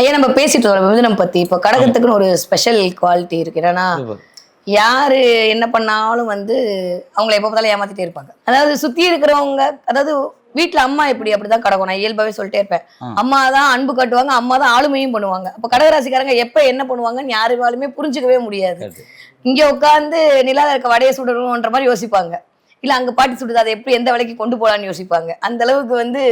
ஐயா நம்ம பேசிட்டு வரோம். மிதுனம் பத்தி. இப்போ கடகத்துக்குன்னு ஒரு ஸ்பெஷல் குவாலிட்டி இருக்கு. என்னன்னா யாரு என்ன பண்ணாலும் வந்து அவங்கள எப்போ பார்த்தாலும் ஏமாத்திட்டே இருப்பாங்க. அதாவது சுத்தி இருக்கிறவங்க அதாவது வீட்ல அம்மா எப்படி அப்படிதான் கடக்கும். நான் இயல்பாவே சொல்லிட்டே இருப்பேன். அம்மா தான் அன்பு காட்டுவாங்க அம்மா தான் ஆளுமையும் பண்ணுவாங்க. அப்ப கடகராசிக்காரங்க எப்ப என்ன பண்ணுவாங்கன்னு யாருவாலுமே புரிஞ்சுக்கவே முடியாது. இங்க உட்காந்து நிலால இருக்க வடையை சுடணும்ன்ற மாதிரி யோசிப்பாங்க. இல்ல அங்க பாட்டி சுடுது அதை எப்படி எந்த வேலைக்கு கொண்டு போலாம்னு யோசிப்பாங்க. அந்த அளவுக்கு வந்து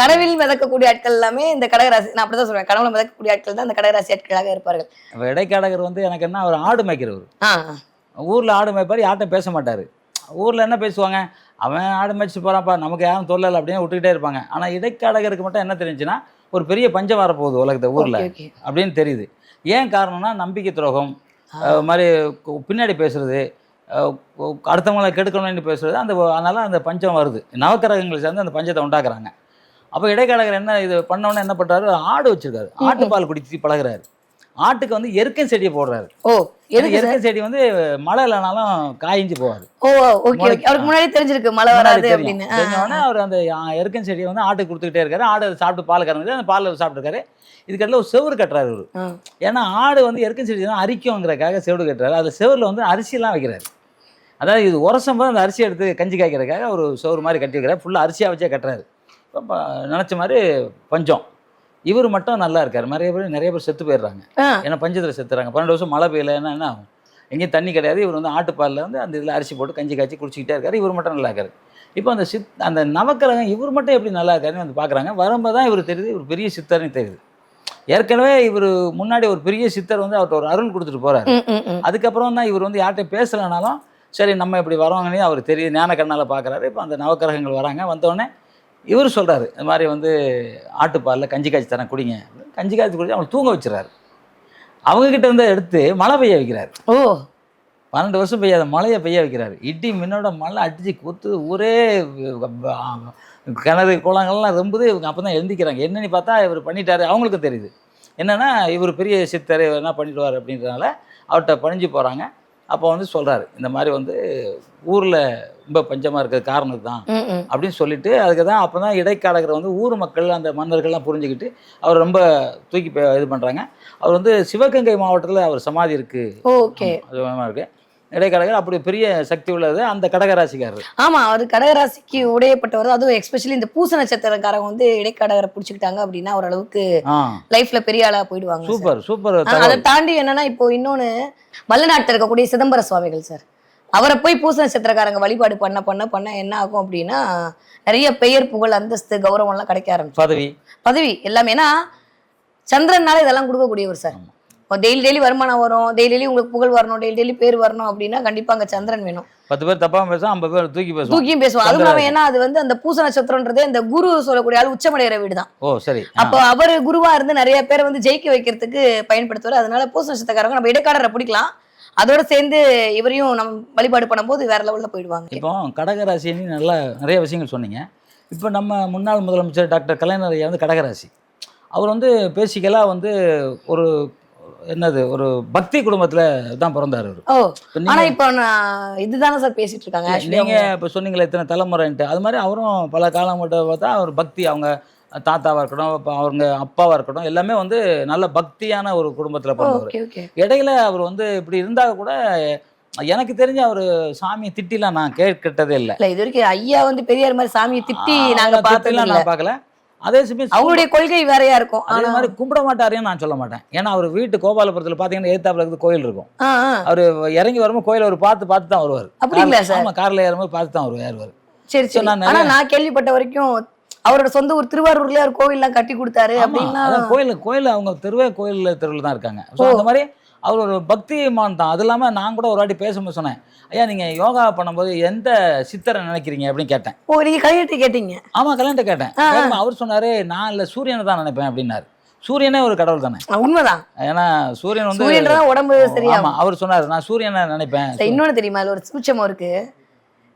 கனவில் மிதக்கக்கூடிய ஆட்கள் எல்லாமே இந்த கடகராசி நான் அப்படிதான் சொல்றேன். கனவுல மிதக்கக்கூடிய ஆட்கள் தான் இந்த கடகராசி ஆட்களாக இருப்பார்கள். இடைக்காடகர் வந்து எனக்கு என்ன அவர் ஆடு மேய்க்கிறவர். ஊரில் ஆடு மேய்ப்பார் யார்கிட்ட பேச மாட்டார். ஊரில் என்ன பேசுவாங்க? அவன் ஆடு மேய்ச்சி போகிறான்ப்பா நமக்கு யாரும் தொல்லல அப்படின்னு விட்டுக்கிட்டே இருப்பாங்க. ஆனால் இடைக்காடகருக்கு மட்டும் என்ன தெரிஞ்சுன்னா ஒரு பெரிய பஞ்சம் வரப்போகுது உலகத்தை ஊரில் அப்படின்னு தெரியுது. ஏன் காரணம்னா நம்பிக்கை துரோகம் மாதிரி பின்னாடி பேசுறது அடுத்தவங்களை கெடுக்கணும்னு பேசுறது அந்த அதனால அந்த பஞ்சம் வருது. நவக்கிரகங்களை சேர்ந்து அந்த பஞ்சத்தை உண்டாக்குறாங்க. அப்போ இடைக்காலகர் என்ன இது பண்ணோன்னே என்ன பண்ணுறாரு ஆடு வச்சிருக்காரு. ஆட்டுப்பால் குடிச்சு பழகுறாரு. ஆட்டுக்கு வந்து எருக்கன் செடியை போடுறாரு. ஓ எருக்கன் செடி வந்து மழை இல்லைனாலும் காய்ஞ்சு போகாது. ஓ ஓகே அவருக்கு முன்னாடி தெரிஞ்சிருக்கு மழை வராது அப்படின்னு. அவர் அந்த எருக்கன் செடியை வந்து ஆட்டுக்கு கொடுத்துக்கிட்டே இருக்காரு. ஆடு சாப்பிட்டு பால் கறந்துட்டு அந்த பால் சாப்பிட்டுருக்காரு. இதுக்கடல ஒரு செவுரு கட்டுறாரு இவரு. ஆ. ஏன்னா ஆடு வந்து எருக்கன் செடி தான் அரிக்குங்கிறக்காக செவுடு கட்டுறாரு. அதில் செவுரில் வந்து அரிசிலாம் வைக்கிறாரு. அதாவது இது உரசம் போது அந்த அரிசி எடுத்து கஞ்சி காய்க்கிறதுக்காக ஒரு செவுரு மாதிரி கட்டி வைக்கிறாரு ஃபுல்லாக அரிசியாக வச்சே கட்டுறாரு. நினச்ச மாதிரி பஞ்சம். இவர் மட்டும் நல்லா இருக்காரு. நிறைய பேர் நிறைய பேர் செத்து போயிடுறாங்க. ஏன்னா பஞ்சத்தில் செத்துறாங்க. பன்னெண்டு வருஷம் மழை பெய்யலைன்னா என்ன ஆகும்? எங்கேயும் தண்ணி கிடையாது. இவர் வந்து ஆட்டுப்பாலில் வந்து அந்த இதில் அரிசி போட்டு கஞ்சி காய்ச்சி குடிச்சிக்கிட்டே இருக்காரு. இவர் மட்டும் நல்லா இருக்காரு. இப்போ அந்த சித் அந்த நவக்கிரகம் இவர் மட்டும் எப்படி நல்லா இருக்காருன்னு வந்து பார்க்குறாங்க. வரும்போது தான் இவர் தெரியுது. இவர் பெரிய சித்தர்னு தெரியுது. ஏற்கனவே இவர் முன்னாடி ஒரு பெரிய சித்தர் வந்து அவர்கிட்ட ஒரு அருள் கொடுத்துட்டு போறாரு. அதுக்கப்புறம் தான் இவர் வந்து யார்கிட்ட பேசலைனாலும் சரி நம்ம இப்படி வரோங்கன்னே அவர் தெரியுது. ஞான கண்ணால் பார்க்குறாரு. இப்போ அந்த நவக்கிரகங்கள் வராங்க. வந்தோடனே இவர் சொல்கிறாரு இந்த மாதிரி வந்து ஆட்டுப்பாலில் கஞ்சி காய்ச்சி தரேன் குடிங்க. கஞ்சி காய்ச்சி குடிச்சு அவங்களை தூங்க வச்சுறாரு அவங்கக்கிட்ட இருந்து எடுத்து மழை பெய்ய வைக்கிறாரு. ஓ. பன்னெண்டு வருஷம் பெய்யாத மழையை பெய்ய வைக்கிறாரு. இடி மின்னோட மழை அடிச்சு கொத்து ஊரே கிணறு குளங்கள்லாம் ரொம்பது இவங்க அப்போ தான் எழுந்திக்கிறாங்க என்னன்னு பார்த்தா இவர் பண்ணிட்டாரு. அவங்களுக்கும் தெரியுது. என்னன்னா இவர் பெரிய சித்தர் இவர் என்ன பண்ணிடுவார் அப்படின்றனால அவர்கிட்ட பணிஞ்சு போகிறாங்க அப்போ வந்து சொல்கிறாரு இந்த மாதிரி வந்து ஊரில் ரொம்ப பஞ்சமாக இருக்கிறது காரணம் தான். அப்படின்னு சொல்லிட்டு அதுக்கு தான் அப்போ தான் இடைக்காலகரை வந்து ஊர் மக்கள் அந்த மன்னர்கள்லாம் புரிஞ்சுக்கிட்டு அவர் ரொம்ப தூக்கி இது பண்ணுறாங்க அவர் வந்து சிவகங்கை மாவட்டத்தில் அவர் சமாதி இருக்குது ஓகே. அது வேணா இருக்கு. இடைக்கடகர் அப்படி பெரிய சக்தி உள்ளது அந்த கடகராசிக்காரர். ஆமா அவர் கடகராசிக்கு உடையப்பட்டவர் அதுவும் எஸ்பெஷலி இந்த பூச நட்சத்திரக்காரங்க வந்து இடைக்கடகரை பிடிச்சிக்கிட்டாங்க அப்படின்னா ஓரளவுக்கு லைஃப்ல பெரிய ஆளா போயிடுவாங்க. சூப்பர் சூப்பர் அதை தாண்டி என்னன்னா இப்போ இன்னொன்னு மல்லநாட்டில் இருக்கக்கூடிய சிதம்பர சுவாமிகள் சார். அவரை போய் பூச நட்சத்திரக்காரங்க வழிபாடு பண்ண பண்ண பண்ண என்ன ஆகும் அப்படின்னா நிறைய பெயர் புகழ் அந்தஸ்து கௌரவம் எல்லாம் கிடைக்க ஆரம்பிச்சு பதவி. பதவி எல்லாமே. ஏன்னா சந்திரனால இதெல்லாம் கொடுக்கக்கூடியவர் சார். டெய்லி டெய்லி வருமானம் வரும். டெய்லி டெய்லி உங்களுக்கு புகழ் வரணும். டெய்லி டெய்லி பேர் வரணும் அப்படின்னா கண்டிப்பா அங்க சந்திரன் வேணும். பத்து பேர் தப்பாம பேசும் ஐம்பது பேர் தூக்கி பேசுவோம் தூக்கியும் பேசுவோம் அதுவும் இல்லாம ஏன்னா அது வந்து அந்த பூச நட்சத்திரம்ன்றதே இந்த குரு சொல்லக்கூடிய ஆள் உச்சமடைகிற வீடு தான் ஓ சரி. அப்போ அவர் குருவா இருந்து நிறைய பேரை வந்து ஜெயிக்க வைக்கிறதுக்கு பயன்படுத்துவார். அதனால பூச நட்சத்திரக்காரங்க நம்ம இடைக்காரரை பிடிக்கலாம். அதோட சேர்ந்து இவரையும் நம்ம வழிபாடு பண்ணும்போது வேற லெவல்ல போயிடுவாங்க. இப்போ கடகராசின்னு நல்லா நிறைய விஷயங்கள் சொன்னீங்க. இப்போ நம்ம முன்னாள் முதலமைச்சர் டாக்டர் கலைஞர் ஐயா வந்து கடகராசி. அவர் வந்து பேசிக்கலாக வந்து ஒரு என்னது ஒரு பக்தி குடும்பத்தில் தான் பிறந்தார் அவர். ஆனா இப்போ இதுதானே சார் பேசிட்டு இருக்காங்க. நீங்க. இப்போ சொன்னீங்களே இத்தனை தலைமுறைன்ட்டு. அது மாதிரி அவரும் பல காலம் மட்டும் பார்த்தா அவர் பக்தி. அவங்க தாத்தாவா இருக்கட்டும் இப்போ அவங்க அப்பாவா இருக்கட்டும் எல்லாமே வந்து நல்ல பக்தியான ஒரு குடும்பத்துல பிறந்தவர். இடையில அவர் வந்து இப்படி இருந்தா கூட எனக்கு தெரிஞ்ச அவர் சாமியை திட்டிலாம் நான் கேட்கட்டதே இல்லை. இல்ல இது வரைக்கும் ஐயா வந்து பெரியார் மாதிரி சாமியை திட்டி நாங்க பார்த்தது திட்டிலாம் இல்ல நான் பார்க்கல. அதே சமயம் அவங்களுடைய கொள்கை வேறையா இருக்கும். அதே மாதிரி கும்பிட மாட்டாருன்னு நான் சொல்ல மாட்டேன். ஏன்னா அவர் வீட்டு கோபாலபுரத்தில் பார்த்தீங்கன்னா ஏத்தாப்புல இருக்குது கோயில் இருக்கும். அவர் இறங்கி வரும்போது கோயில் அவர் பார்த்து பார்த்து தான் வருவார். அப்படிங்களா சார்? கார்ல ஏறும்போது பார்த்து தான் வருவார். சரி நிறைய- நான் கேள்விப்பட்ட வரைக்கும் அவரோட சொந்த ஊர் திருவாரூர்லயே ஒரு கோவில் எல்லாம் கட்டி கொடுத்தாரு அப்படின்னா கோயில் கோயில் அவங்க தெருவே கோயில் தெருவில் தான் இருக்காங்க. ஸோ அந்த மாதிரி அவர் ஒரு பக்திமான் தான். அது இல்லாமல் நான் கூட ஒரு வாட்டி பேசும்போது சொன்னேன் ஐயா நீங்கள் யோகா பண்ணும்போது எந்த சித்தரை நினைக்கிறீங்க? அப்படின்னு கேட்டேன். ஓ நீங்க கையெழுத்து கேட்டீங்க. ஆமாம் கல்யாணத்தை கேட்டேன். அவர் சொன்னார் நான் இல்லை சூரியனை தான் நினைப்பேன் அப்படின்னாரு. சூரியனே ஒரு கடவுள் தானே. உண்மைதான். ஏன்னா சூரியன் வந்து உடம்பு சரியா ஆமா அவர் சொன்னார் நான் சூரியனை நினைப்பேன். சார், இன்னொன்னு தெரியுமா? ஒரு சூட்சமம் இருக்கு.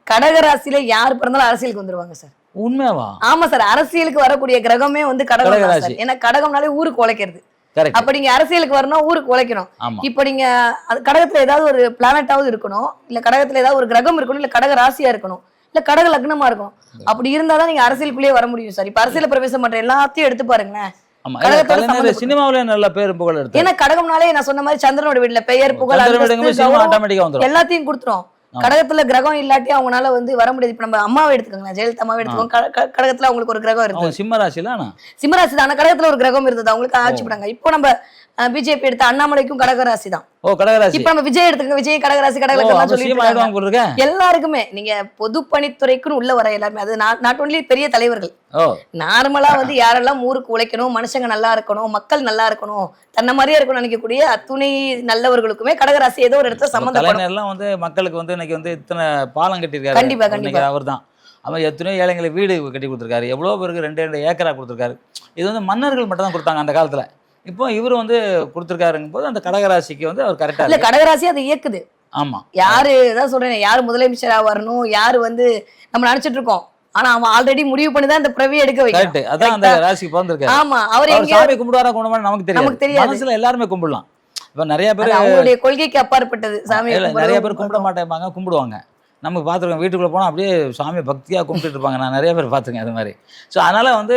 கடகராசியில யார் பிறந்தாலும் அரசியலுக்கு வந்துருவாங்க சார். உண்மையாவா? ஆமா சார் அரசியலுக்கு வரக்கூடிய கிரகமே வந்து கடகம் தான். சார். ஏன்னா கடகம்னாலே ஊருக்கு உழைக்கிறது. கரெக்ட் அப்ப நீங்க அரசியலுக்கு வரணும் ஊருக்கு உழைக்கணும். ஆமா. இப்ப நீங்க அது கடகத்துல ஏதாவது ஒரு பிளானட்டாவது இருக்கணும். இல்ல கடகத்துல ஏதாவது ஒரு கிரகம் இருக்கணும். இல்ல கடக ராசியா இருக்கணும். இல்ல கடக லக்னமா இருக்கணும். அப்படி இருந்தாதான் நீங்க அரசியலுக்குள்ளேயே வர முடியும் சார். இப்ப அரசியல் பிரவேசம் பண்ற எல்லாத்தையும் எடுத்து பாருங்களேன். ஆமா. கடகத்தோட கலைஞர் சம்மந்தப்பட்ட- சினிமாவிலே நல்ல பேர் புகழ் ஏன்னா கடகம்னாலே நான் சொன்ன மாதிரி சந்திரனோட வீட்டுல பெயர் புகழ் அந்தஸ்து, கௌரவம் ஆட்டோமேட்டிக்கா எல்லாத்தையும் கொடுத்துரும். கடகத்துல கிரகம் இல்லாட்டி அவங்களால வந்து வர முடியாது. இப்ப நம்ம அம்மாவை எடுத்துக்கோங்களேன். ஜெயலலிதா அம்மாவை எடுத்துக்கோங்க. கட- கட- கடகத்துல அவங்களுக்கு ஒரு கிரகம் இருந்தது. சிம்ம ராசில சிம்மராசி தான் ஆனா கடகத்துல ஒரு கிரகம் இருந்தது. அவங்களுக்கு ஆட்சி பண்ணாங்க இப்போ நம்ம பிஜேபி எடுத்த அண்ணாமலைக்கும் கடகராசி தான் ஓ கடகராசி. இப்ப நம்ம விஜய் எடுத்துக்கோங்க. விஜய் கடகராசி அப்ப சொல்லிட்டு எல்லாருக்குமே நீங்க பொதுப்பணித்துறைக்குன்னு உள்ள வர எல்லாருமே அது நாட் ஒன்லி பெரிய தலைவர்கள். நார்மலா வந்து யாரெல்லாம் ஊருக்கு உழைக்கணும் மனுஷங்க நல்லா இருக்கணும் மக்கள் நல்லா இருக்கணும் தன்னை மாதிரியே இருக்கணும்னு நினைக்கக்கூடிய அத்துணை நல்லவர்களுக்குமே கடகராசி ஏதோ ஒரு இடத்துல சம்மந்தப்படும். கலைஞர்லாம் வந்து மக்களுக்கு வந்து இன்னைக்கு வந்து இத்தனை பாலம் கட்டியிருக்காரு. கண்டிப்பா, கண்டிப்பா. அவர் தான் அவன் எத்தனையோ ஏழைங்களுக்கு வீடு கட்டி கொடுத்துருக்காரு. எவ்வளோ பேருக்கு ரெண்டு ரெண்டு ஏக்கரா கொடுத்துருக்காரு. இது வந்து மன்னர்கள் மட்டும் தான் கொடுத்தாங்க அந்த காலத்துல. இப்போ இவர் வந்து கொடுத்துருக்காருங்கும் போது அந்த கடகராசிக்கு வந்து அவர் கரெக்டாக இல்ல கடகராசி அதை இயக்குது. ஆமா. யாரு தான் சொல்றேன் யாரு முதலமைச்சரா வரணும் யாரு வந்து நம்ம நினைச்சிட்டு இருக்கோம். ஆனா அவன் ஆல்ரெடி முடிவு பண்ணி தான் இந்த பிறவி எடுக்க வைக்கிறான். அதான் அந்த ராசிக்கு பிறந்திருக்காரு. ஆமா அவர் எங்க சாமி கும்பிடுவாரா கும்பிடுவாரா நமக்கு நமக்கு தெரியாது. மனசுல எல்லாருமே கும்பிடலாம். இப்போ நிறைய பேர் அவங்களுடைய கொள்கைக்கு அப்பாற்பட்டது சாமி நிறைய பேர் கும்பிட மாட்டேன்பாங்க கும்பிடுவாங்க. நமக்கு பார்த்துருக்கோம் வீட்டுக்குள்ளே போனால் அப்படியே சாமி பக்தியாக கும்பிட்டுட்டு இருப்பாங்க. நான் நிறைய பேர் பார்த்துருக்கேன் அது மாதிரி. ஸோ அதனால் வந்து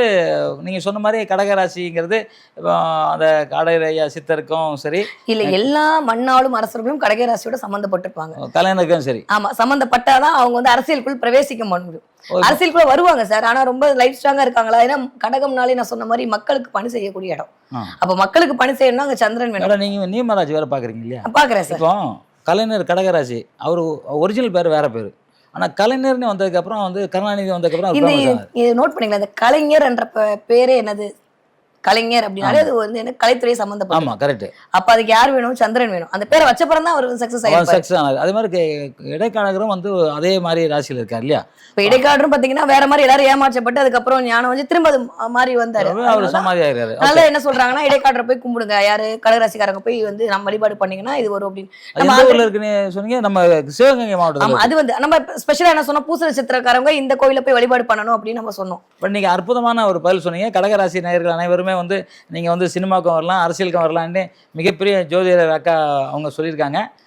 நீங்கள் சொன்ன மாதிரி கடகராசிங்கிறது இப்போ அந்த காடையா சித்தருக்கும் சரி. இல்ல எல்லா மண்ணாளும் அரசர்களும் கடகராசியோட சம்பந்தப்பட்டிருப்பாங்க கலைஞருக்கும் சரி. ஆமா சம்பந்தப்பட்டாதான் அவங்க வந்து அரசியலுக்குள் பிரவேசிக்க முடியும். அரசியலுக்குள்ள வருவாங்க சார். ஆனா ரொம்ப லைஃப் ஸ்ட்ராங்கா இருக்காங்களா? ஏன்னா கடகம்னாலே நான் சொன்ன மாதிரி மக்களுக்கு பணி செய்யக்கூடிய இடம். அப்ப மக்களுக்கு பணி செய்யணும்னா அங்க சந்திரன் வேணும். நீங்கள் நீமராஜ் வேறு பார்க்குறீங்க இல்லையா? பாக்குறேன் சார். கலைஞர் கடகராசி அவர் ஒரிஜினல் பேர் வேற பேர் ஆனால் கலைஞர்னு வந்ததுக்கப்புறம் வந்து கருணாநிதி வந்ததுக்கப்புறம் ஆனாரு. இது நோட் பண்ணீங்களா இந்த கலைஞர் என்ற பேரே என்னது கலைஞர் அப்படின்னாலே அது வந்து என்ன கலைத்துறை சம்பந்தப்பட்ட ஆமா கரெக்ட் அப்ப அதுக்கு யார் வேணும்? சந்திரன் வேணும். அந்த பேரை வச்ச பிறகு தான் அவர் சக்சஸ் ஆயிருப்பாரு. சக்ஸஸ் ஆனது அதே மாதிரி இடைக்காலகரும் வந்து அதே மாதிரி ராசியில் இருக்கார் இல்லையா? இப்ப இடைக்காலரும் பாத்தீங்கன்னா வேற மாதிரி எல்லாரும் ஏமாற்றப்பட்டு அதுக்கப்புறம் ஞானம் வந்து திரும்ப அது மா- மாறி வந்தாரு. அவர் சமாதி ஆகிறாரு அதனால என்ன சொல்றாங்கன்னா இடைக்காலரை போய் கும்பிடுங்க. யாரு? கடகராசிக்காரங்க போய் வந்து நம்ம வழிபாடு பண்ணீங்கன்னா இது வரும் அப்படின்னு. நம்ம ஊர்ல இருக்குன்னு சொன்னீங்க? நம்ம சிவகங்கை ஆமா மாவட்டத்தில் அது வந்து நம்ம ஸ்பெஷலா என்ன சொன்னோம்? பூச நட்சத்திரக்காரங்க இந்த கோயில போய் வழிபாடு பண்ணணும் அப்படின்னு நம்ம சொன்னோம். நீங்கள் அற்புதமான ஒரு பதில் சொன்னீங்க. கடகராசி நேயர்கள் அனைவருமே வந்து நீங்கள் வந்து சினிமாவுக்கும் வரலாம் அரசியலுக்கும் வரலான்னு மிகப்பெரிய ஜோதிடர் அக்கா அவங்க சொல்லியிருக்காங்க.